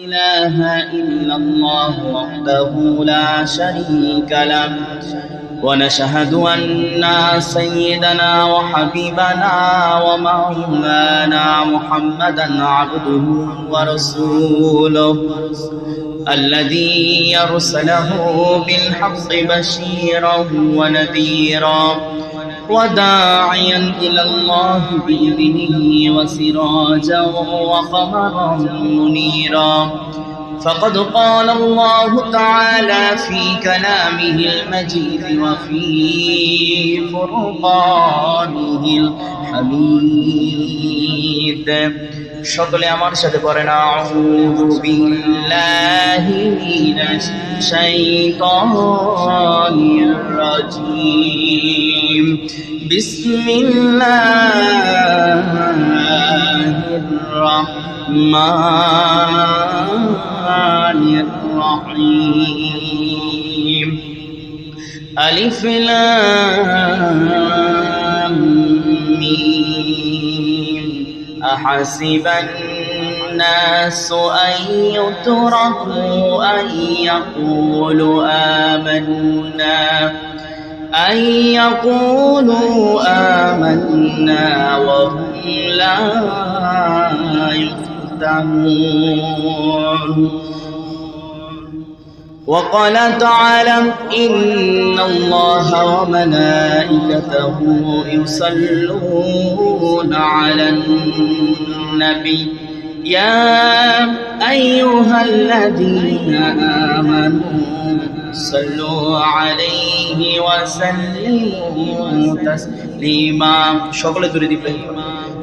إله إلا الله وحده لا شريك له. ونشهد أن سيدنا وحبيبنا ومولانا محمدا عبده ورسوله. الذي يرسله بالحق بشيرا ونذيرا. وداعيا إلى الله بإذنه وسراجا وقمرا منيرا. فقد قال الله تعالى في كلامه المجيد وفي فرقانه الحميد সকলে আমার সাথে পড়েন আউযু বিল্লাহি মিনাশ শাইতানির রাজিম বিসমিল্লাহির রাহমানির الرحمن الرحيم. ألف لام أحسب الناس أن يتركوا أن يقولوا آمنا أن يقولوا آمنا وهم لا يفتنون وقال تعالى إن الله وملائكته يصلون على النبي. يا أيها الذين آمنوا صلوا عليه وسلموا تسليما. شغل تريد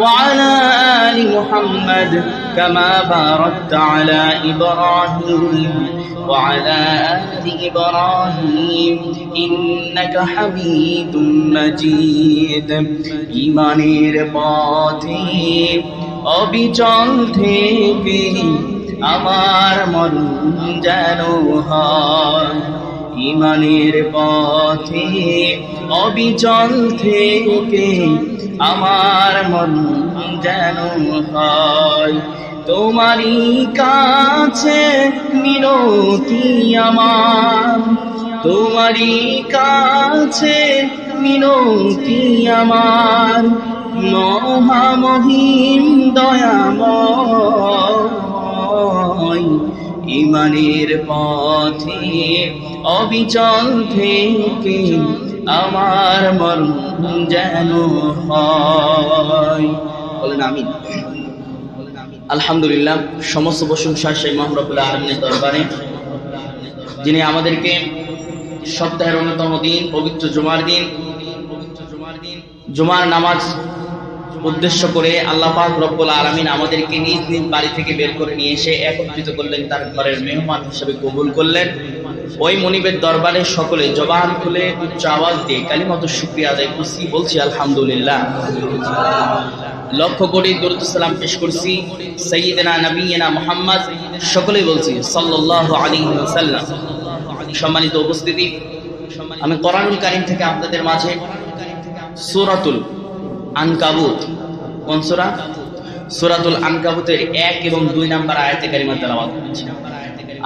وعلى آل محمد كما باركت على إبراهيم وعلى آل إبراهيم إنك حميد مجيد إيمانير পথে অবিচল থেকে আমার মন যেন হয় ইমানের পথে অবিচল থেকে আমার মন যেন হয়। তোমারই কাছে মিনতি আমার। তোমারই কাছে মিনতি আমার। মহামহিম দয়াময়। ইমানের পথে অবিচল থেকে আমার মন যেন হয়। বলেন আমিন। আলহামদুলিল্লাহ, সমস্ত প্রশংসা সেই মহরবুল্লাহ আলমিনের দরবারে, যিনি আমাদেরকে সপ্তাহের অন্যতম দিন, পবিত্র জুমার দিন, জুমার নামাজ উদ্দেশ্য করে আল্লাহ পাক রব্বুল আলমিন আমাদেরকে নিজ নিজ বাড়ি থেকে বের করে নিয়ে এসে একত্রিত করলেন, তার ঘরের মেহমান হিসেবে কবুল করলেন। ওই মনিবের দরবারে সকলে জবান খুলে উচ্চ আওয়াজ দিয়ে কালিমত শুক্রিয়া আদায় করছি, বলছি আলহামদুলিল্লাহ। লক্ষ কোটি দরুদ সালাম পেশ করছি সৈয়দনা নবীনা মোহাম্মদ, সকলেই বলছি সাল্লাল্লাহু আলাইহি ওয়াসাল্লাম। সম্মানিত উপস্থিতি, আমি কোরআনুল কারীম থেকে আপনাদের মাঝে সূরাতুল আনকাবুত। কোন সূরা? সূরাতুল আনকাবুতের এক এবং দুই নাম্বার আয়াতে কারিমা তেলাওয়াত করছি।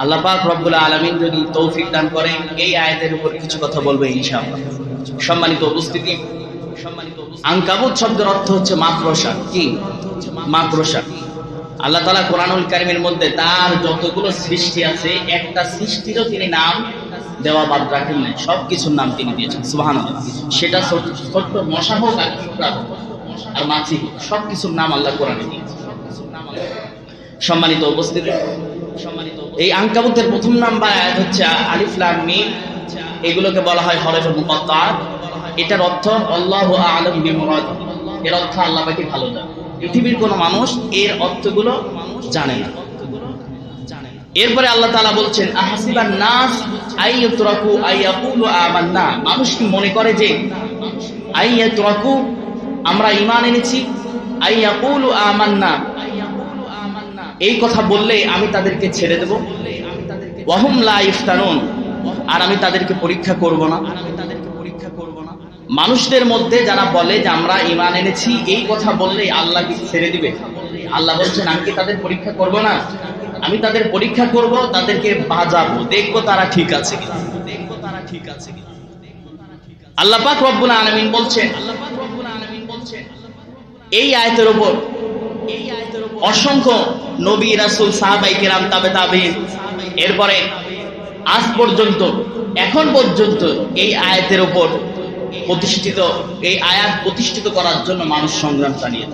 আল্লাহ পাক রব্বুল আলামিন যদি তৌফিক দান করেন, এই আয়াতের উপর কিছু কথা বলব ইনশাআল্লাহ। সম্মানিত উপস্থিতি। আনকাবুত শব্দের অর্থ হচ্ছে মাকড়সা। কি? মাকড়সা। আল্লাহ তালা কোরআনুল কারিমের মধ্যে তার যতগুলো সৃষ্টি আছে, একটা সৃষ্টিরও তিনি নাম দেওয়া বাদ রাখেন নাই। সব কিছুর নাম তিনি দিয়েছেন সুবাহান সেটা ছোট্ট মশা হোক আর আর মাছি সব কিছুর নাম আল্লাহ কোরআনে সম্মানিত উপস্থিতি এই আঙ্কাবুতের প্রথম নাম্বার আয়াত হচ্ছে আলিফ লাম মিম। এগুলোকে বলা হয় হরফে এটার অর্থ আল্লাহু আ'লাম বিমুরাদ। এর অর্থ আল্লাহ পাকে ভালো জানে। পৃথিবীর কোনো মানুষ এর অর্থগুলো মানুষ জানে না। এরপরে আল্লাহ তাআলা বলছেন, আহাসিবান নাস আইয়াতরাকু আইয়াকুলু আমান্না। মানুষ কি মনে করে যে আইয়াতরাকু আমরা ঈমান এনেছি? আইয়াকুলু আমান্না। এই কথা বললে আমি তাদেরকে ছেড়ে দেব। ওয়াহুম লা ইফতানুন, আর আমি তাদেরকে পরীক্ষা করব না। মানুষদের মধ্যে যারা বলে যে, আমরা ইমান এনেছি, এই কথা বললেই আল্লাহ কি ছেড়ে দিবে? আল্লাহ বলছেন, আমি কি তাদের পরীক্ষা করব না? আমি তাদের পরীক্ষা করব, তাদেরকে বাজাবো। দেখব তারা ঠিক আছে কিনা। দেখব তারা ঠিক আছে কিনা। আল্লাহ পাক রব্বুল আলামিন বলছেন, এই আয়াতের উপর অসংখ্য নবী, রাসূল, সাহাবাই কেরাম, তাবে তাবিন এরপরে আজ পর্যন্ত, এখন পর্যন্ত এই আয়াতের উপর প্রতিষ্ঠিত, এই আয়াত প্রতিষ্ঠিত করার জন্য মানুষ সংগ্রাম চালিয়ে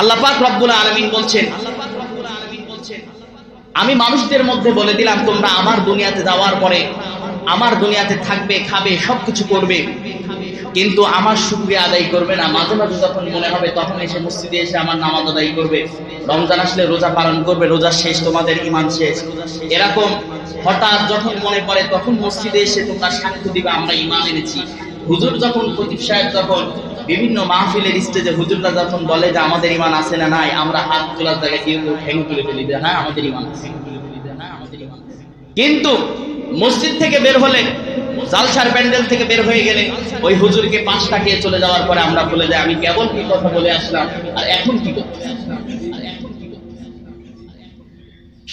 আল্লাহ পাক রব্বুল আলামিন বলছেন, আমি মানুষদের মধ্যে বলে দিলাম, তোমরা আমার দুনিয়াতে যাওয়ার পরে আমার দুনিয়াতে থাকবে, খাবে, সবকিছু করবে। কিন্তু আমার শুক্রিয়া আদায় করবে না। মাঝে মাঝে যখন মনে হবে, তখন এসে মসজিদে এসে আমার নামাজ আদায় করবে। রমজান আসলে রোজা পালন করবে, রোজা শেষ, তোমাদের ইমান শেষ। এরকম হঠাৎ যখন মনে পড়ে, তখন মসজিদে এসে তোমরা সাক্ষ্য দিবে, আমরা ইমান এনেছি। হুজুর যখন খতিব সাহেব যখন বিভিন্ন মাহফিলের স্টেজে হুজুররা যখন বলে যে আমাদের ইমান আছে না নাই, আমরা হাত তোলার জায়গায় কেউ ঠেঙে তুলে ফেলি যে হ্যাঁ আমাদের ইমান আছে। কিন্তু মসজিদ থেকে বের হলে, জালসার প্যান্ডেল থেকে বের হয়ে গেলে, ওই হুজুরকে পাঁচ টাকিয়ে চলে যাওয়ার পরে আমরা বলে যাই, আমি কেবল কি কথা বলে আসলাম, আর এখন কি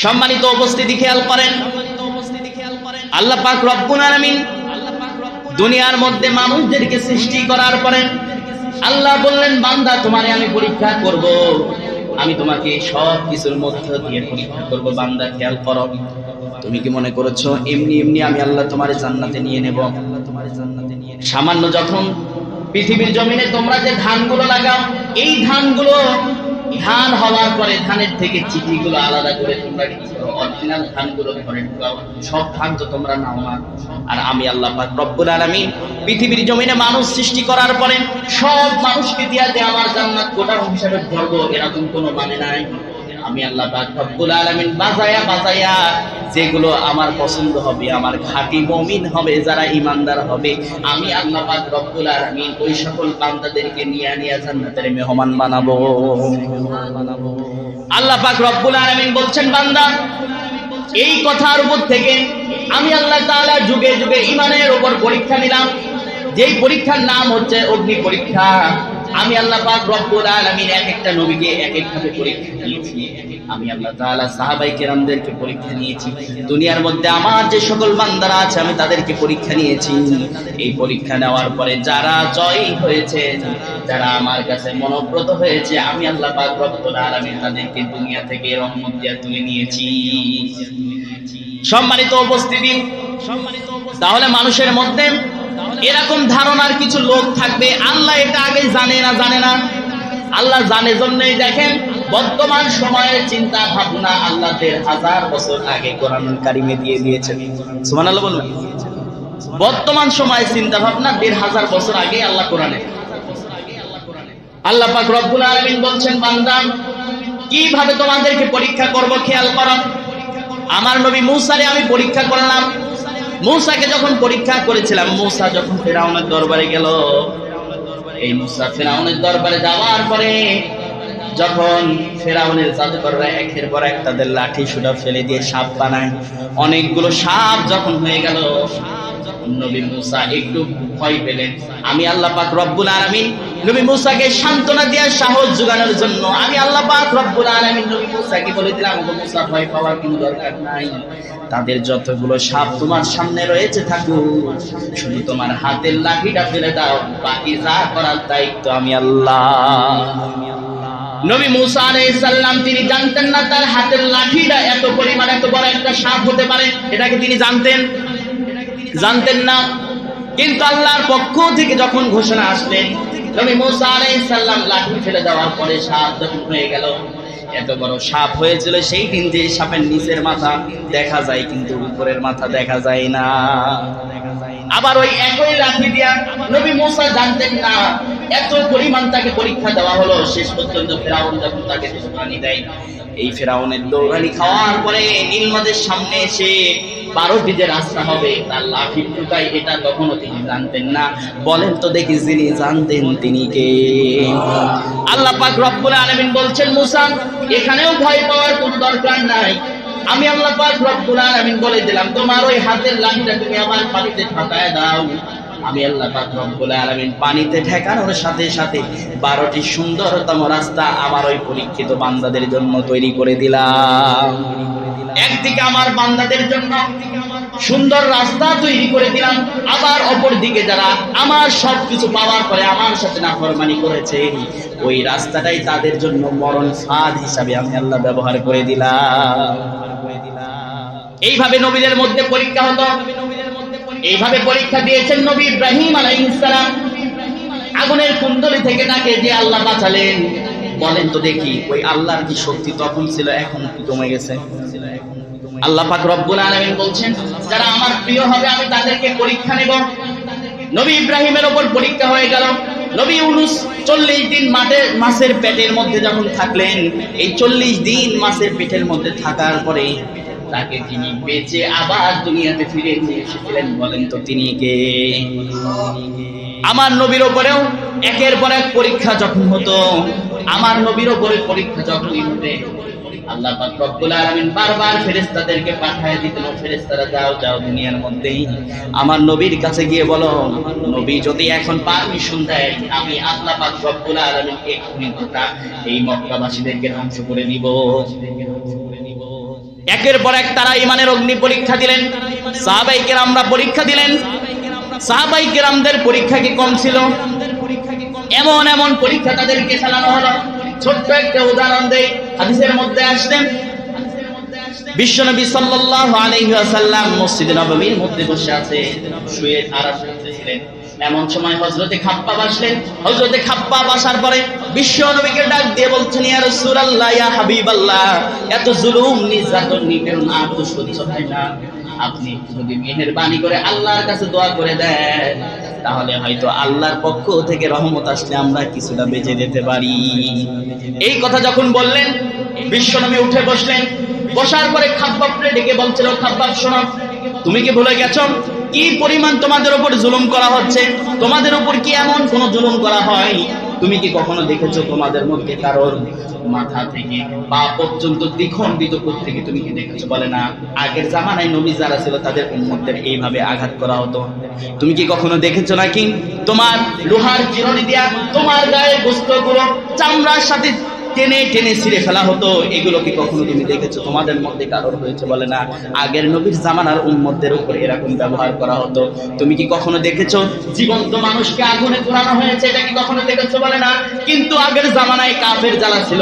সম্মানিত উপস্থিতি খেয়াল করেন। আল্লাহ পাক রব্বুল আলামিন দুনিয়ার মধ্যে মানুষদেরকে সৃষ্টি করার পরে আল্লাহ বললেন, বান্দা, তোমারে আমি পরীক্ষা করব। আমি তোমাকে সব কিছুর মধ্যে দিয়ে পরীক্ষা করব, বান্দা, খেয়াল করো। তুমি কি মনে করেছ, এমনি এমনি আমি আল্লাহ তোমার জান্নাতে নিয়ে নেব? তোমার জান্নাতে নিয়ে সামান্য যখন পৃথিবীর জমিনে তোমরা যে ধানগুলো লাগাও, এই ধানগুলো পরে ধানের থেকে চিঠিগুলো আলাদা করে তোমরা অরিজিনাল ধানগুলো ঘরে ঢুকাও। সব ধান তো তোমরা নাও না আর আমি আল্লাহ রব্বুল আলামিন পৃথিবীর জমিনে মানুষ সৃষ্টি করার পরে সব মানুষকে দিয়া যে আমার জান্নাত গোটা হিসাবে ধরবো এরকম কোনো মানে নাই। আমি আল্লাহ রব্বুল আলামিন বাজায়া বাজায়া যেগুলো আমার পছন্দ হবে, আমার খাঁটি মুমিন হবে, যারা ইমানদার হবে, আমি আল্লাহ পাক রব্বুল আলামিন ওই সকল বান্দাদেরকে নিয়ে নিয়ে জান্নাতের মেহমান বানাবো। আল্লাহ পাক রব্বুল আলামিন বলছেন, বান্দা, এই কথার উপর থেকে আমি আল্লাহ তাআলা যুগে যুগে ইমানের উপর পরীক্ষা নিলাম। যেই পরীক্ষার নাম হচ্ছে অগ্নি পরীক্ষা। আমি আল্লাহ পাক রব্বুল আলামিন এক একটা নবীকে এক এক ভাবে পরীক্ষা নিয়েছি আমি আল্লাহ তাআলা সাহাবাই কেরামদেরকে পরীক্ষা নিয়েছি। দুনিয়ার মধ্যে আমার যে সকল বান্দারা আছে, আমি তাদেরকে পরীক্ষা নিয়েছি। এই পরীক্ষা নেওয়ার পরে যারা জয় হয়েছে, যারা আমার কাছে মনোব্রত হয়েছে, আমি আল্লাহ পাক রব্বুল আলামিন তাদেরকে দুনিয়া থেকে রহমত দিয়া তুলে নিয়েছি। সম্মানিত উপস্থিতি সম্মানিত তাহলে মানুষের মধ্যে এরকম ধারণার কিছু লোক থাকবে। আল্লাহ এটা আগে জানে না জানে না। আল্লাহ জানে জন্যই দেখেন, বর্তমান সময়ে চিন্তা ভাবনা আল্লাহ হাজার বছর আগে কোরআন কারিমে দিয়ে দিয়েছেন। সুমান আল্লাহ বলবেন বর্তমান সময়ে চিন্তা ভাবনা দেড় হাজার বছর আগে আল্লাহ কোরআনে। আল্লাহ পাক রব্বুল আলামিন বলছেন, বান্দা, কীভাবে তোমাদেরকে পরীক্ষা করব? খেয়াল করো। আমার নবী মূসারে আমি পরীক্ষা করলাম। মূসাকে যখন পরীক্ষা করেছিলাম, মূসা যখন ফেরাউনের দরবারে গেল, এই মূসা ফেরাউনের দরবারে যাওয়ার পরে যখন ফেরাউনের জাদুকররা একের পর এক তাদের লাঠি সুটা ফেলে দিয়ে সাপ বানায়, অনেকগুলো সাপ যখন হয়ে গেল, নবী মুসা একটু ভয় পেলেন। আমি আল্লাহ পাক রব্বুল আলামিন নবী মুসাকে সান্ত্বনা দেওয়ার সাহস যোগানোর জন্য আমি আল্লাহ পাক রব্বুল আলামিন নবী মুসাকে বলেছিলাম গো মুসা, ভয় পাওয়ার কোনো দরকার নাই। তাদের যতগুলো সাপ তোমার সামনে রয়েছে থাকুক, শুধু তোমার হাতের লাঠিটা ফেলে দাও, বাকি যা করার দায়িত্ব আমি আল্লাহ। নবী মুসা আলাইহিস সালাম, তিনি জানতেন না তার হাতের লাঠিটা এত পরিমাণ, এত বড় একটা সাপ হতে পারে এটাকে তিনি জানতেন? জানতেন না। কিন্তু আল্লাহর পক্ষ থেকে যখন ঘোষণা আসলেন নবী মুসা লাঠি ফেলে দেওয়ার পরে সাপ হয়ে গেল। এত বড় সাপ হয়েছিল সেই দিন যে সাপের নিচের মাথা দেখা যায়, কিন্তু উপরের মাথা দেখা যায় না। আবার ওই একই লাঠি দিয়া নবী মুসা জানতেন না, এত পরিমাণ তাকে পরীক্ষা দেওয়া হলো। শেষ পর্যন্ত ফেরাউন যখন তাকে দৌড়ানি দেয় এই ফেরাউনের দৌড়ানি খাওয়ার পরে নীলনদের সামনে এসে বারোটি যে রাস্তা হবে, তার লাফি টুকাই এটা তখনও তিনি জানতেন না। বলেন তো দেখি যিনি জানতেন তিনি কে? আল্লাহ পাক রব্বুল আলামিন বলছেন, মুসা, এখানেও ভয় পাওয়ার কোনো দরকার নাই। আমি আল্লাহ পাক রব্বুল আলামিন বলে দিলাম, তোমার ওই হাতের লাঠিটা তুমি আমার পানিতে ঠাকায় দাও। আমি আল্লাহ পাক রব্বুল আলামিন পানিতে ঠেকানোর সাথে সাথে বারোটি সুন্দরতম রাস্তা আমার ওই পরীক্ষিত বান্দাদের জন্য তৈরি করে দিলাম। একদিকে আমার বান্দাদের জন্য সুন্দর রাস্তা তৈরি করে দিলাম, আবার অপর দিকে যারা আমার সবকিছু পাওয়ার পরে আমার সাথে না নাফরমানি করেছে, ওই রাস্তাটাই তাদের জন্য মরণ ফাঁদ হিসাবে আমি আল্লাহ ব্যবহার করে দিলাম। এইভাবে নবীদের মধ্যে পরীক্ষা হতো। এইভাবে পরীক্ষা দিয়েছেন নবী ইব্রাহিম আলাইহিসসালাম আগুনের কুণ্ডলি থেকে তাকে যে আল্লাহ বাঁচালেন। বলেন তো দেখি, ওই আল্লাহর কি শক্তি তখন ছিল, এখন কি কমে গেছে? আল্লাহ পাক রব্বুল আলামিন বলছেন, যারা আমার প্রিয় হবে, আমি তাদেরকে পরীক্ষা নেব। নবী ইব্রাহিমের ওপর পরীক্ষা হয়ে গেল। নবী ইউনুস চল্লিশ দিন মাঠে, মাছের পেটের মধ্যে যখন থাকলেন, এই চল্লিশ দিন মাছের পেটের মধ্যে থাকার পরে তাকে তিনি বেঁচে আবার দুনিয়াতে ফিরে এসেছিলেন বলেন তো তিনি কে? আমার নবীর ওপরেও একের পর এক পরীক্ষা যখন হতো, আমার নবীর ওপরে পরীক্ষা যখনই হতে আল্লাহ পাক রব্বুল আলামিন বারবার ফেরেশতাদেরকে পাঠায় দিতেন ফেরেশতারা, যাও যাও দুনিয়ার মধ্যেই আমার নবীর কাছে গিয়ে বলো, নবী যদি এখন পারমিশন দেয়, আমি আল্লাহ পাক রব্বুল আলামিন এক্ষুনি গোটা এই মক্কাবাসীদেরকে ধ্বংস করে দিব। একের পর এক তারা ইমানের অগ্নি পরীক্ষা দিলেন। সাহাবাই কেরামরা পরীক্ষা দিলেন। সাহাবাই কেরামদের পরীক্ষা কি কম ছিল? এমন এমন পরীক্ষা তাদেরকে চালানো হলো। ছোট্ট একটা উদাহরণ দেই, হাদিসের মধ্যে আসতেন বিশ্বনবী সাল্লাল্লাহু আলাইহি ওয়াসাল্লাম মসজিদে নববীর মধ্যে বসে আছে, শুয়ে আরাম করতেছিলেন এমন সময় হযরতে খাপ্পাব আসলেন হযরতে খাপ্পাব আসার পরে বিশ্ব নবীকে ডাক দিয়ে বলছেন, ইয়া এত জুলুম নির্যাতন নিপীড়ন আর তো সহ্য হয় না। আপনি যদি মেহেরবানি করে আল্লাহর কাছে দোয়া করে দেন, তাহলে হয়তো আল্লাহর পক্ষ থেকে রহমত আসলে আমরা কিছুটা বেঁচে যেতে পারি। এই কথা যখন বললেন বিশ্বনবী উঠে বসলেন। বসার পরে খাব্বাবকে ডেকে বলছিল, খাব্বাব, শোনো, তুমি কি ভুলে গেছো? কি পরিমাণ তোমাদের উপর জুলুম করা হচ্ছে? তোমাদের উপর কি এমন কোন জুলুম করা হয় তুমি কি কখনো দেখেছ তোমাদের মধ্যে কারোর মাথা থেকে পা পর্যন্ত দ্বিখণ্ডিত থেকে তুমি কি দেখেছ? বলে না, আগের জামানায় নবী যারা ছিল তাদের উম্মতদের এইভাবে আঘাত করা হতো। তুমি কি কখনো দেখেছ নাকি? তোমার লোহার জিরণি দিয়া তোমার গায়ে গোস্তগুলো চামড়ার সাথে টেনে টেনে ছিঁড়ে ফেলা হতো। এগুলো কি কখনো তুমি দেখেছ? তোমাদের মধ্যে কারোর হয়েছে বলে না? আগের নবীর জামানার উম্মতদের উপরে এরকম ব্যবহার করা হতো। তুমি কি কখনো দেখেছ? জীবন্ত মানুষকে আগুনে পোড়ানো হয়েছে, এটা কি কখনো দেখেছ বলে না? কিন্তু আগের জামানায় কাফের জ্বালা ছিল।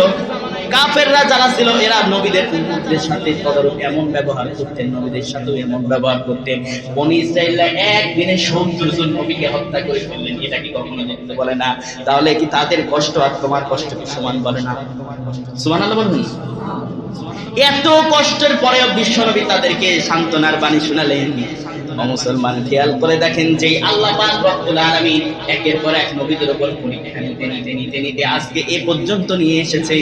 কাফেররা যারা ছিল, এরা নবীদের উম্মতদের সাথে তদারক, এমন ব্যবহার করতেন, নবীদের সাথেও এমন ব্যবহার করতেন। বনি ইসরাইলরা একদিনে সত্তর জন নবীকে হত্যা করে ফেললেন, এটা কি কখনো দেখতে বলে না? তাহলে কি তাদের কষ্ট আর তোমার কষ্ট কি সমান বলে না? সমান আল্লাহ বলুন। এত কষ্টের পরেও বিশ্বনবী তাদেরকে সান্ত্বনার বাণী শোনালেন। ও মুসলমান খেয়াল করে দেখেন যে আল্লাহ একের পর এক নবীদের উপর পরীক্ষা নিতে নিতে নিতে নিতে আজকে এ পর্যন্ত নিয়ে এসেছে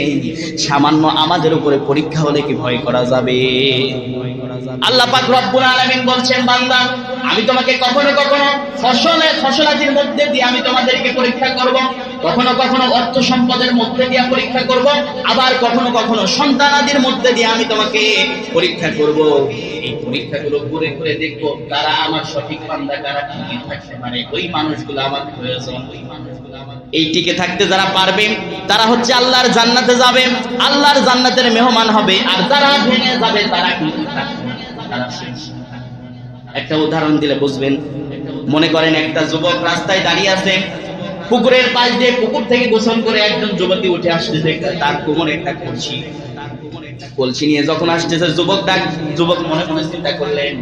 সামান্য আমাদের উপরে পরীক্ষা হলে কি ভয় করা যাবে? আল্লাহ পাক রব্বুল আলামিন বলছেন, বান্দা, আমি তোমাকে কখনো কখনো ফসলে ফসলাদির মধ্যে দিয়ে আমি তোমাদেরকে পরীক্ষা করব, কখনো কখনো অর্থ সম্পদের মধ্যে দিয়ে পরীক্ষা করব, আবার কখনো কখনো সন্তানাদির মধ্যে দিয়ে আমি তোমাকে পরীক্ষা করব। এই পরীক্ষাগুলো করে করে দেখব তারা আমার সঠিক বান্দা কারা টিকে থাকতে পারে ওই মানুষগুলো আমার প্রয়োজন, ওই মানুষগুলো আমার এই টিকে থাকতে যারা পারবে, তারা হচ্ছে আল্লাহর জান্নাতে যাবে, আল্লাহর জান্নাতের মেহমান হবে, আর যারা ভেঙে যাবে, তারা কিন্তু একটা উদাহরণ দিলে বুঝবেন মনে করেন একটা যুবক রাস্তায় দাঁড়িয়ে আছে, পুকুরের পাশ দিয়ে পুকুর থেকে গোসল করে একজন যুবতী উঠে আসতেছে, তার কোমরে একটা কলসি। কলসি নিয়ে যখন আসতেছে, যুবক ডাক, যুবক মনে মনে চিন্তা করলেন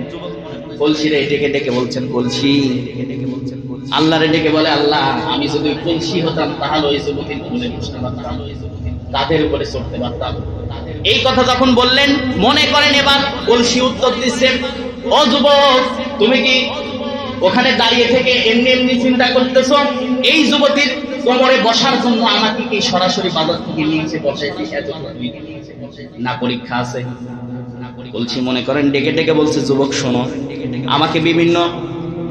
কলসি রে ডেকে ডেকে বলছেন, কলসি, আল্লাহরে ডেকে বলে, আল্লাহ, আমি যদি কলসি হতাম, তাহলে ওই যুবতীর পারতাম, তাদের উপরে চড়তে পারতাম। এই কথা যখন বললেন, মনে করেন এবার কলসি উত্তর দিচ্ছে ও যুবক, তুমি কি ওখানে দাঁড়িয়ে থেকে এমনি এমনি চিন্তা করতেছো এই যুবতীর কোমরে বসার জন্য আমাকে কি সরাসরি বাজার থেকে নিয়েছে এত না পরীক্ষা আছে। বলছি মনে করেন ডেকে ডেকে বলছে যুবক শোনো আমাকে বিভিন্ন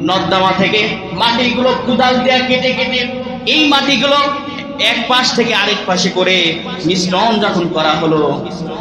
নর্দমা থেকে মাটিগুলো কুদাল দেয়া কেটে কেটে এই মাটিগুলো এক পাশ থেকে আরেক পাশে করে মিশ্রণ যখন করা হলো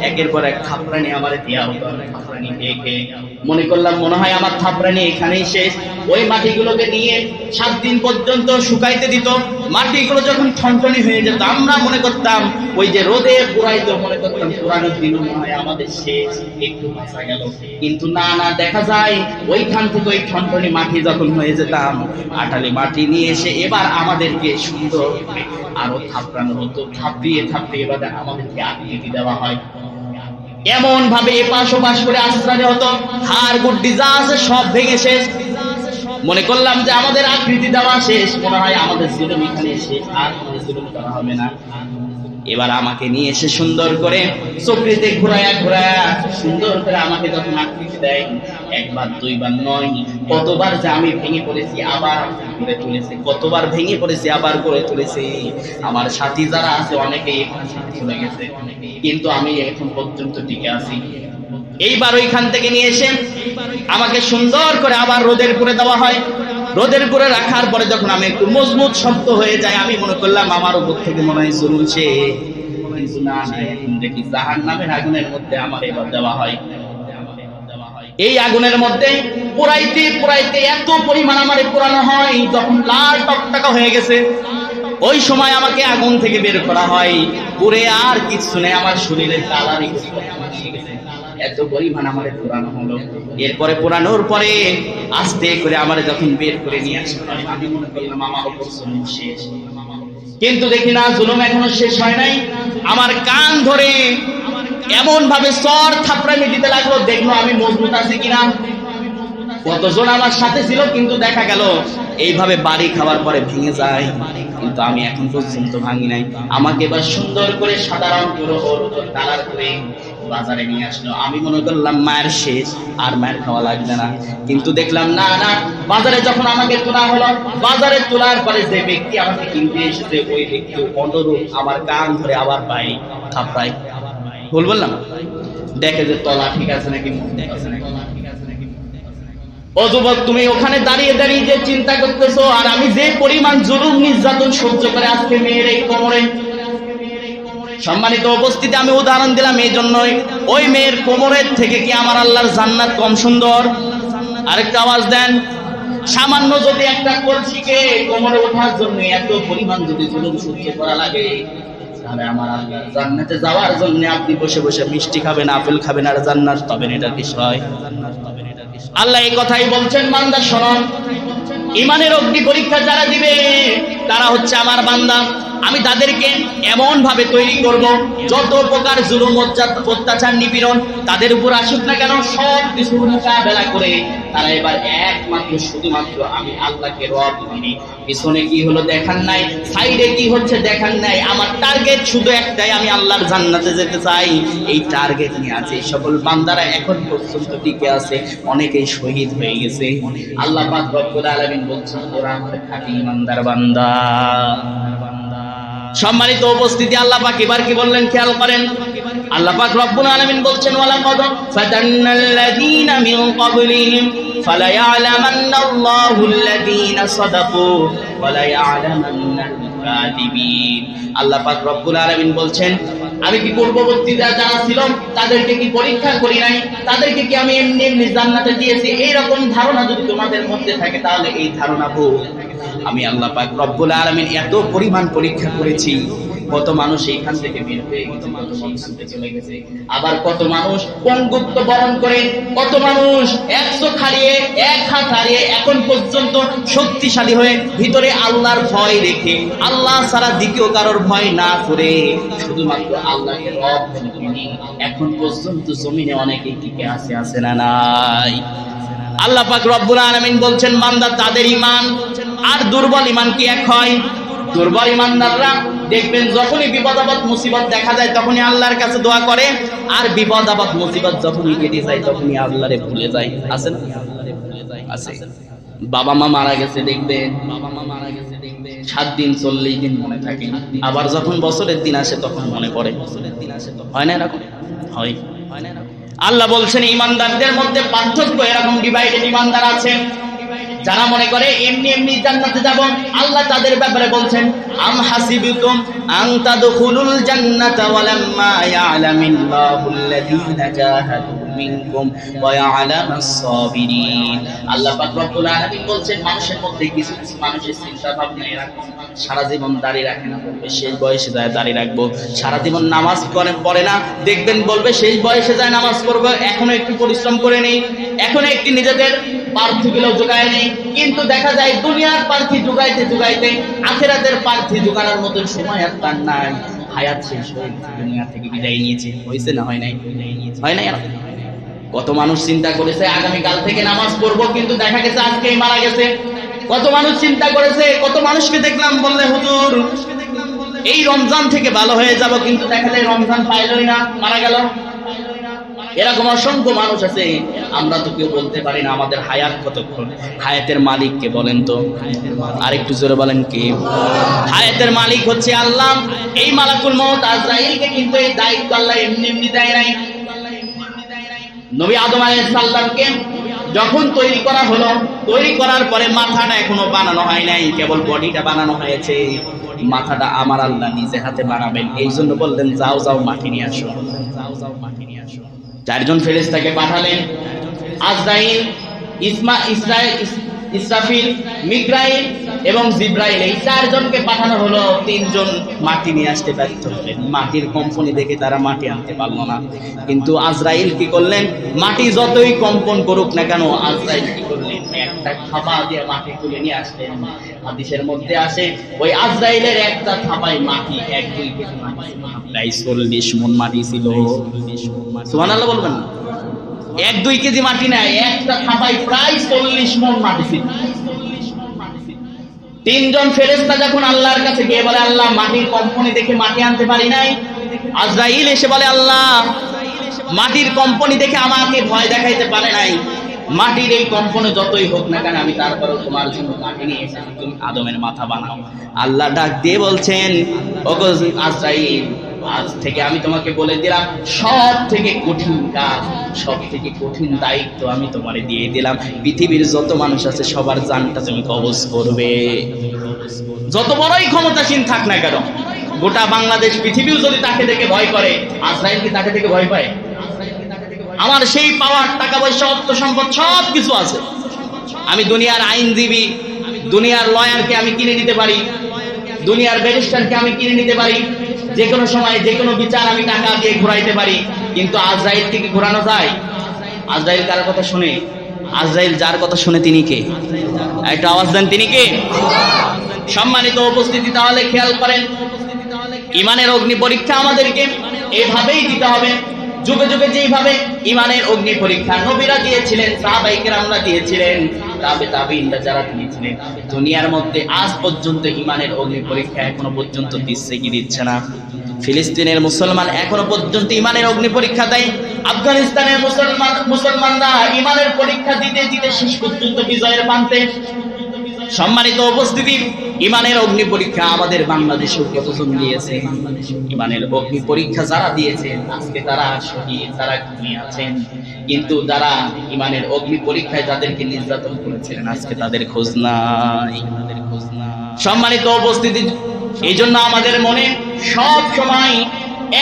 একের পর এক থাপড়ানি আমার দেওয়া থাপড়ানি খেয়ে খেয়ে মনে করলাম, মনে হয় আমার থাপড়ানি এখানেই শেষ। ওই মাটিগুলোকে নিয়ে সাত দিন পর্যন্ত শুকাইতে দিত। মাটিগুলো যখন ঠনঠনি হয়ে যেত, আমরা মনে করতাম, ওই যে রোদে পুরাইতো মনে করতাম, পুরানো দিন মনে হয় আমাদের শেষ, একটু বাঁচা গেল। কিন্তু না না, দেখা যায়, ওইখান থেকে ওই ঠনঠনি মাটি যখন হয়ে যেতাম আটালি মাটি নিয়ে এসে এবার আমাদেরকে সুন্দর আরও থাপড়ানো হতো। থাপিয়ে থাপিয়ে এবার আমাদেরকে আকৃতি দেওয়া হয়। এমন ভাবে এপাশ ওপাশ করে আশ্রয় হতো। হার গুড্ডি যা আছে সব ভেঙে শেষ। মনে করলাম যে আমাদের আকৃতি দেওয়া শেষ। মনে হয় আমাদের জীবন এখানে শেষ, আর জীবন করা হবে না। এবার আমাকে নিয়ে এসে সুন্দর করে চক্রিতে ঘোরায়া ঘোরায়া সুন্দর করে আমাকে যখন আকৃতি দেয়, একবার, দুইবার, নয়, কতবার যে আমি ভেঙে পড়েছি, আবার করে তুলেছে, কতবার ভেঙে পড়েছি, আবার করে তুলেছে। আমার সাথী যারা আছে, অনেকেই এখানে সাথে চলে গেছে, কিন্তু আমি এখন পর্যন্ত টিকে আছি। এইবার ওইখান থেকে নিয়ে এসে আমাকে সুন্দর করে আবার রোদের করে দেওয়া হয়। রোদের করে রাখার পরে যখন আমি একটু মজবুত শক্ত হয়ে যায় আমি মনে করলাম আমার উপর থেকে মনে হয় চলছে কিন্তু না দেখি জাহান নামের আগুনের মধ্যে আমার এবার দেওয়া হয়। এই আগুনের মধ্যে পোড়াইতে পোড়াইতে এত পরিমাণ আমার পোড়ানো হয়, যখন লাল টকটকা হয়ে গেছে, ওই সময় আমাকে আগুন থেকে বের করা হয়। পুরে আর কিছু নেই, আমার শরীরের কালারই এত পরিমাণ আমার পোড়ানো হলো। এরপরে পোড়ানোর পরে আস্তে করে আমার যখন বের করে নিয়ে আসা হয় আমি মনে করলাম আমার উপর শেষ। কিন্তু দেখি না, জুলুম এখনও শেষ হয় নাই। আমার কান ধরে এমন ভাবে সর থাপড়ানি দিতে লাগল, দেখল আমি মজবুত আছি কিনা। কতজন আমার সাথে ছিল, কিন্তু দেখা গেল এইভাবে বাড়ি খাওয়ার পরে ভেঙে যায়। কিন্তু আমি এখন পর্যন্ত ভাঙি নাই। আমাকে এবার সুন্দর করে সাধারণ করে বাজারে নিয়ে আসলো। আমি মনে করলাম, মায়ের শেষ, আর মায়ের খাওয়া লাগবে না। কিন্তু দেখলাম, না না, বাজারে যখন আমাকে তোলা হলো, বাজারে তোলার পরে যে ব্যক্তি আমাকে কিনতে এসেছে, ওই ব্যক্তি অনুরূপ আমার কান ধরে আবার পাই থাপড়াই ভুল বললাম? দেখে যে তলা ঠিক আছে নাকি আছে নাকি? ও যুবক তুমি ওখানে দাঁড়িয়ে দাঁড়িয়ে যে চিন্তা করতেছো, আর আমি যে পরিমাণ জুলুম, নির্যাতন সহ্য করে আজকে মেয়ের এই কোমরে সম্মানিত উপস্থিতি, আমি উদাহরণ দিলাম এই জন্যই ওই মেয়ের কোমরের থেকে কি আমার আল্লাহর জান্নাত কম সুন্দর? আরেকটা আওয়াজ দেন। সামান্য যদি একটা কলসিকে কোমরে ওঠার জন্য এত পরিমাণ যদি জুলুম সহ্য করা লাগে, তাহলে আমার জান্নাতে যাওয়ার জন্য আপনি বসে বসে মিষ্টি খাবেন, আপেল খাবেন আর জান্নাত পাবেন এটার বিষয় আল্লাহ এই কথাই বলছেন, বান্দা, শোনো। ইমানের অগ্নি পরীক্ষা যারা দিবে, তারা হচ্ছে আমার বান্দা। আমি তাদেরকে এমন ভাবে তৈরি করব, যত প্রকার জুলুম, অত্যাচার- নিপীড়ন তাদের উপর আসুক না কেন, সব কিছু মোকাবেলা করে তারা এবার একমাত্র, শুধুমাত্র আমি আল্লাহকে রব মানি। পিছনে কি হলো দেখার নাই, সাইডে কি হচ্ছে দেখার নাই, আমার টার্গেট শুধু একটাই, আমি আল্লাহর জান্নাতে যেতে চাই। এই টার্গেট নিয়ে আছে এই সকল বান্দারা এখন পর্যন্ত টিকে আছে অনেকেই শহীদ হয়ে গেছে। আল্লাহ পাক বলছেন ওরা আমার খাঁটি ইমানদার বান্দা? সম্মানিত উপস্থিতি, আল্লাহ পাক এবার কি বললেন খেয়াল করেন? আল্লাহ পাক রব্বুল আলামিন বলছেন ওয়ালা কদ ফাতান্নাল্লাযীনা মিন ক্বাবলিহিম ফালায়ালামান্না আল্লাহুল্লাযীনা সাদাকু ওয়ালা ইয়ালামান্নাল কাযিবিন। আল্লাহ পাক রব্বুল আলামিন বলছেন আমি কি পূর্ববর্তী যারা ছিল তাদেরকে কি পরীক্ষা করি নাই? তাদেরকে কি আমি এমনি এমনি জান্নাতে দিয়েছি? এইরকম ধারণা যদি তোমাদের মধ্যে থাকে, তাহলে এই ধারণা ভুল আমি আল্লাহ পাক রব্বুল আলামিন এত পরিমাণ পরীক্ষা করেছি। কত মানুষ এইখান থেকে বের হয়ে কত মানুষ ছুটে চলে গেছে, আবার কত মানুষ পঙ্গুত্ব বরণ করে, কত মানুষ একশো হারিয়ে এক হাত হারিয়ে এখন পর্যন্ত শক্তিশালী হয়ে ভিতরে আল্লাহর ভয় রেখে, আল্লাহ ছাড়া দ্বিতীয় কারোর ভয় না করে, শুধুমাত্র আল্লাহকে রব এখন পর্যন্ত জমিনে অনেকে টিকে আছে আছে না নাই? আল্লাহ পাক রব্বুল আলামিন বলছেন, বান্দা তাদের ইমান আর দুর্বল ইমান কি এক হয়? দুর্বল ঈমানদাররা দেখবেন যখনই বিপদ আপদ, মুসিবত দেখা যায় তখনই আল্লাহর কাছে দোয়া করে। আর বিপদ আপদ, মুসিবত যখনই কেটে যায়, তখনই আল্লাহরে ভুলে যায়। আছে আছে। বাবা মা মারা গেছে, দেখবেন। বাবা মা মারা গেছে দেখবেন সাত দিন, চল্লিশ দিন মনে থাকে। আবার যখন বছরের দিন আসে, তখন মনে পড়ে। বছরের দিন আসে হয় না এরকম? হয়। হয় না এরকম আল্লাহ বলছেন, ইমানদারদের মধ্যে পার্থক্য এরকম ডিভাইডেড ইমানদার আছে। যারা মনে করে এমনি এমনি জান্নাতে যাব, আল্লাহ তাদের ব্যাপারে বলছেন, আম হাসিবিতুম আন তাদখুলুল জান্নাতা ওয়ালাম্মা ইয়ালামিল্লাহুল লাযীনা জাহাদু মিনকুম ওয়া ইয়ালামাস সাবিরিন আল্লাহ পাক রব্বুল আলামিন বলছেন, মানুষের মধ্যে কিছু কিছু মানুষের চিন্তা ভাবনা এরকম সারা জীবন দাঁড়িয়ে রাখে না, বলবে, শেষ বয়সে যায়, দাঁড়িয়ে রাখব। সারা জীবন নামাজ করে পড়ে না, দেখবেন বলবে, শেষ বয়সে যায়, নামাজ পড়ব। এখনও একটু পরিশ্রম করে নেই, এখনও একটি নিজেদের পার্থিগুলো যোগায় নেই কিন্তু দেখা যায় দুনিয়ার প্রার্থী যোগাইতে যোগাইতে আখেরাতের প্রার্থী যোগানোর মতন সময় আর তার নাই। হায়াত শেষ হয়ে দুনিয়া থেকে বিদায় নিয়েছে। হয়েছে না হয় নাই? হয় নাই কত মানুষ চিন্তা করেছে আগামী কাল থেকে নামাজ পড়ব, কিন্তু দেখা গেছে আজকেই মারা গেছে। কত মানুষ চিন্তা করেছে, কত মানুষকে দেখলাম বললে, হুজুর, এই রমজান থেকে ভালো হয়ে যাব। কিন্তু দেখা যায় রমজান পাইলই না, মারা গেল। এরকম অসংখ্য মানুষ আছে, আমরা তো কেউ বলতে পারি না আমাদের হায়াত কতক্ষণ। হায়াতের মালিককে বলেন তো। আরেকটু জোরে বলেন কি? হায়াতের মালিক হচ্ছে আল্লাহ। এই মালাকুল মত আজরাইলকে কিন্তু এই দায়িত্ব আল্লাহ এমনি এমনি দেয় নাই। নবী আদম আলাইহিস সালামকে যখন তৈরি করা হলো, তৈরি করার পরে মাথাটা এখনও বানানো হয় নাই, কেবল বডিটা বানানো হয়েছে। মাথাটা আমার আল্লাহ নিজে হাতে বানাবেন। এই জন্য বললেন, যাও যাও, মাটি নিয়ে আসো। যাও যাও মাটি চারজন ফেরেস্তাকে পাঠালেন। আজরাইল ইসমা ইসরাইল ইস- ইসরাফিল মিকরাইল এবং জিব্রাইল এই চারজনকে পাঠানো হলো। তিনজন মাটি নিয়ে আসতে ব্যর্থ হলেন। মাটির কম্পনি দেখে তারা মাটি আনতে পারল না। কিন্তু আজরাইল কি করলেন? মাটি যতই কম্পন করুক না কেন আজরাইল কি করলেন? একটা থাপা দিয়ে মাটি তুলে নিয়ে আসলেন। হাদিসের মধ্যে আসে ওই আজরাইলের একটা থাপায় মাটি এক দুই কেজি মাটি প্রায় চল্লিশ মন মাটি ছিল। সুবহানাল্লাহ বলবেন না? এক দুই কেজি মাটি নেয়, একটা থাপায় প্রায় চল্লিশ মন মাটি ছিল। তিনজন ফেরেস্তা যখন আল্লাহর কাছে গিয়ে বলে, আল্লাহ, মাটির কম্পনি দেখে মাটি আনতে পারি নাই? আজরাইল এসে বলে, আল্লাহ, মাটির কম্পনি দেখে আমাকে ভয় দেখাইতে পারে নাই। মাটির এই কম্পনে যতই হোক না কেন, আমি তারপরেও তোমার জন্য মাটি নিয়ে এসেছি। তুমি আদমের মাথা বানাও। আল্লাহ ডাক দিয়ে বলছেন, ওগো আজরাইল আজ থেকে আমি তোমাকে বলে দিলাম, সব থেকে কঠিন কাজ, সব থেকে কঠিন দায়িত্ব আমি তোমারে দিয়ে দিলাম। পৃথিবীর যত মানুষ আছে, সবার জানটা তুমি কবজ করবে। যত বড়ই ক্ষমতাসীন থাক না কেন, গোটা বাংলাদেশ, পৃথিবীও যদি তাকে দেখে ভয় করে, আজরাইল কি তাকে দেখে ভয় পায়? আমার সেই পাওয়ার টাকা পয়সা, অর্থ সম্পদ, সব কিছু আছে। আমি দুনিয়ার আইনজীবী, দুনিয়ার লয়ারকে আমি কিনে নিতে পারি, দুনিয়ার ব্যারিস্টারকে আমি কিনে নিতে পারি যে কোনো সময় যে কোনো বিচার আমি টাকা দিয়ে ঘোরাইতে পারি, কিন্তু আজরাইল থেকে ঘুরানো যায়? আজরাইল কার কথা শুনে? আজরাইল যার কথা শুনে তিনি কে? একটা আওয়াজ দেন, তিনি কে? সম্মানিত উপস্থিতি, তাহলে খেয়াল করেন, ইমানের অগ্নি পরীক্ষা আমাদেরকে এভাবেই দিতে হবে। যুগে যুগে যেইভাবে ইমানের অগ্নি পরীক্ষা নবীরা দিয়েছিলেন সাহাবাইকেরামরা দিয়েছিলেন। তাবে তাবিনরা যারা দিয়েছিলেন দুনিয়ার মধ্যে আজ পর্যন্ত ইমানের অগ্নি পরীক্ষা এখনও পর্যন্ত দিচ্ছে কি দিচ্ছে না। ফিলিস্তিনের মুসলমান এখনও পর্যন্ত ইমানের অগ্নি পরীক্ষা দেয়। আফগানিস্তানের মুসলমান, মুসলমানরা ইমানের পরীক্ষা দিতে দিতে শেষ পর্যন্ত বিজয়ের প্রান্তে সম্মানিত উপস্থিতি ইমানের অগ্নি পরীক্ষা আমাদের বাংলাদেশেও কতজন দিয়েছে? ইমানের অগ্নি পরীক্ষা যারা দিয়েছে, আজকে তারা শহীদ, তারা ঘুমিয়ে আছেন। কিন্তু যারা ইমানের অগ্নি পরীক্ষায় যাদেরকে নির্যাতন করেছিলেন, আজকে তাদের খোঁজ নাই। সম্মানিত উপস্থিতি এই জন্য আমাদের মনে সব সময়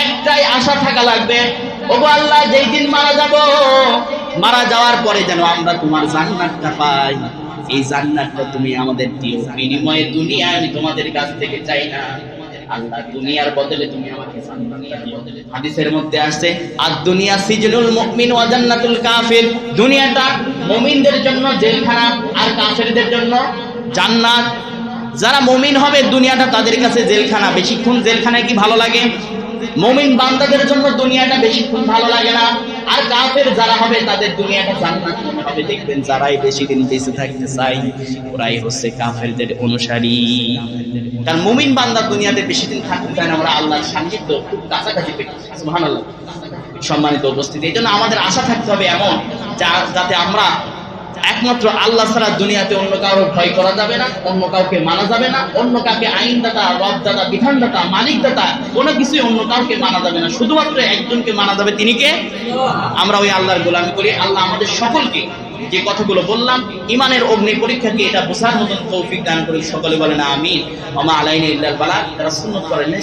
একটাই আশা থাকা লাগবে, ওগো আল্লাহ যেই দিন মারা যাব, মারা যাওয়ার পরে যেন আমরা তোমার জান্নাতটা পাই। এই জান্নাতটা তুমি আমাদের দিও। বিনিময়ে দুনিয়া আমি তোমাদের কাছ থেকে চাই না। আল্লাহ, দুনিয়ার বদলে তুমি আমাকে হাদিসের মধ্যে আসছে আর দুনিয়া সিজনুল মুমিন ওয়া জান্নাতুল কাফির। দুনিয়াটা মুমিনদের জন্য জেলখানা আর কাফেরদের জন্য জান্নাত। যারা মুমিন হবে, দুনিয়াটা তাদের কাছে জেলখানা। বেশিক্ষণ জেলখানায় কি ভালো লাগে? মুমিন বান্দাদের জন্য দুনিয়াটা বেশিক্ষণ ভালো লাগে না। আর কাফের যারা হবে, তাদের দুনিয়াটা জান্নাত মনে হবে। দেখবেন যারাই বেশি দিন বেঁচে থাকতে চাই ওরাই হচ্ছে কাফেরদের অনুসারী। তার মুমিন বান্দা দুনিয়াতে বেশি দিন থাকতে চায় না আমরা আল্লাহর সান্নিধ্য খুব কাছাকাছি পেতে সুবহানাল্লাহ। সম্মানিত উপস্থিতি। এই জন্য আমাদের আশা থাকতে হবে এমন, যা- যাতে আমরা একমাত্র আল্লাহ ছাড়া দুনিয়াতে অন্য কারও ভয় করা যাবে না, অন্য কাউকে মানা যাবে না, অন্য কাউকে আইনদাতা রবদাতা বিধানদাতা, মালিকদাতা, কোনো কিছুই অন্য কাউকে মানা যাবে না। শুধুমাত্র একজনকে মানা যাবে তিনি কে? আমরা ওই আল্লাহর গোলামি করি। আল্লাহ আমাদের সকলকে যে কথাগুলো বললাম ইমানের অগ্নি পরীক্ষাকে এটা বোঝার মতন তৌফিক দান করি সকলে বলেন আমি আমা আলাইনে ইল্লাল বালা। তারা সুন্নত করেন নাই